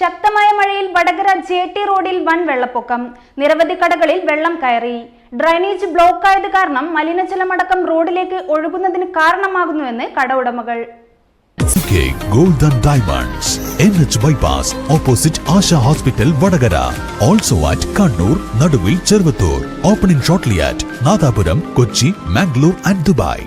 ശക്തമായ മഴയിൽ Vadakara J T റോഡിൽ വൻ വെള്ളപ്പൊക്കം. നിരവധി കടകളിൽ വെള്ളം കയറി. ഡ്രൈനേജ് ബ്ലോക്കായത് കാരണം മലിനജലമടക്കം റോഡിലേക്ക് ഒഴുകുന്നതിന് കാരണമാകുന്നുവെന്ന് കട ഉടമകൾ. K gold diamonds bypass opposite hospital Vadakara. Also Kannur Naduvil opening shortly at Nadapuram Kochi Mangalore and Dubai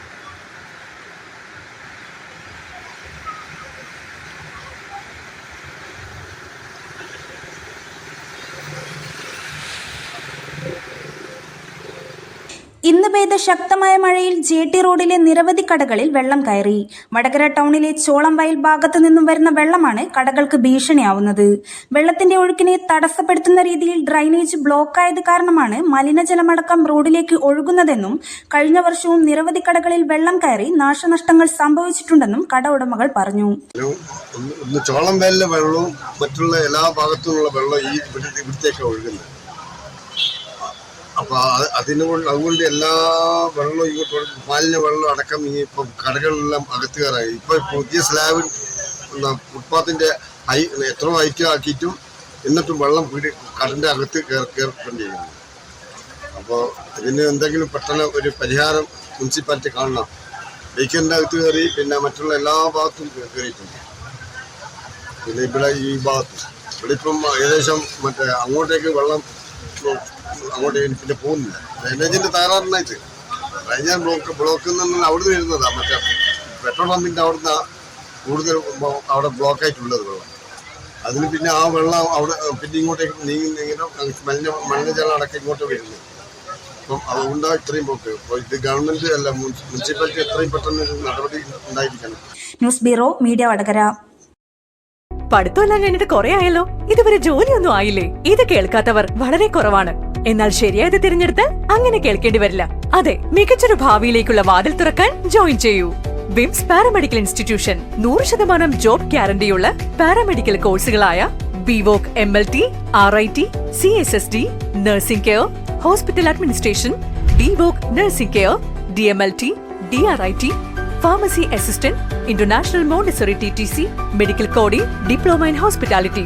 ഇന്ന് പെയ്ത ശക്തമായ മഴയിൽ ജെ ടി റോഡിലെ നിരവധി കടകളിൽ വെള്ളം കയറി. വടകര ടൗണിലെ ചോളം വയൽ ഭാഗത്തു നിന്നും വരുന്ന വെള്ളമാണ് കടകൾക്ക് ഭീഷണിയാവുന്നത്. വെള്ളത്തിന്റെ ഒഴുക്കിനെ തടസ്സപ്പെടുത്തുന്ന രീതിയിൽ ഡ്രൈനേജ് ബ്ലോക്കായത് കാരണമാണ് മലിനജലമടക്കം റോഡിലേക്ക് ഒഴുകുന്നതെന്നും കഴിഞ്ഞ വർഷവും നിരവധി കടകളിൽ വെള്ളം കയറി നാശനഷ്ടങ്ങൾ സംഭവിച്ചിട്ടുണ്ടെന്നും കട ഉടമകൾ പറഞ്ഞു. ചോളം വയലിലെ വെള്ളവും മറ്റുള്ള എല്ലാ ഭാഗത്തു വെള്ളം ഈ ഇവിടെ ഇവിടത്തേക്ക് ഒഴുകുന്നത്. അപ്പൊ അത് അതിന് അതുകൊണ്ട് എല്ലാ വെള്ളവും ഇങ്ങോട്ട്. മാലിന്യ വെള്ളം അടക്കം ഈ ഇപ്പം കടകളെല്ലാം അകത്ത് കയറായി ഇപ്പൊ പുതിയ സ്ലാബ് ഫുട്പാത്തിന്റെ ഹൈ എത്ര ഹൈറ്റ് ആക്കിയിട്ടും എന്നിട്ടും വെള്ളം വീട് കടന്റെ അകത്ത് കയറിക്കൊണ്ടിരിക്കുന്നു. അപ്പോൾ ഇതിന് എന്തെങ്കിലും പെട്ടെന്ന് ഒരു പരിഹാരം മുനിസിപ്പാലിറ്റി കാണണം. ബൈക്കിന്റെ അകത്ത് കയറി പിന്നെ മറ്റുള്ള എല്ലാ ഭാഗത്തും കയറിയിട്ടുണ്ട്. പിന്നെ ഇവിടെ ഈ ഭാഗത്ത് ഇവിടെ ഇപ്പം ഏകദേശം മറ്റേ അങ്ങോട്ടേക്ക് വെള്ളം അങ്ങോട്ടേക്ക് പിന്നെ പോകുന്നില്ല ഡ്രൈനേജിന്റെ തകരാറിനായിട്ട് ഡ്രൈനേജ് ബ്ലോക്ക് ബ്ലോക്കിൽ നിന്ന് അവിടുന്ന് വരുന്നതാണ് മറ്റേ പെട്രോൾ പമ്പിന്റെ അവിടുന്ന് കൂടുതൽ അവിടെ ബ്ലോക്കായിട്ടുള്ളത് വെള്ളം. അതിന് പിന്നെ ആ വെള്ളം അവിടെ പിന്നെ ഇങ്ങോട്ടേക്ക് നീങ്ങി ഇങ്ങനെ മലിന മലിനജലം അടക്കം ഇങ്ങോട്ട് വരുന്നു. അപ്പം അതുകൊണ്ടാണ് ഇത്രയും പോക്ക് അപ്പോൾ ഇത് ഗവൺമെന്റ് അല്ല മുനിസിപ്പാലിറ്റി എത്രയും പെട്ടെന്ന് ഒരു നടപടി ഉണ്ടായിരിക്കണം. News bureau media Vadakara. പഠിത്തമെല്ലാം കഴിഞ്ഞിട്ട് കുറെ ആയല്ലോ. ഇതുവരെ ജോലിയൊന്നും ആയില്ലേ? ഇത് കേൾക്കാത്തവർ വളരെ കുറവാണ്. എന്നാൽ ശരിയായത് തിരഞ്ഞെടുത്താൽ അങ്ങനെ കേൾക്കേണ്ടി വരില്ല. അതെ മികച്ചൊരു ഭാവിയിലേക്കുള്ള വാതിൽ തുറക്കാൻ ജോയിൻ ചെയ്യൂ. വിംസ് പാരാമെഡിക്കൽ ഇൻസ്റ്റിറ്റ്യൂഷൻ നൂറ് ശതമാനം ജോബ് ഗ്യാരണ്ടിയുള്ള paramedical കോഴ്സുകളായ BVoc M L T R I T C S S D nursing care hospital administration BVoc nursing care D M L T D R I T pharmacy assistant international Montessori T T C medical coding diploma in hospitality.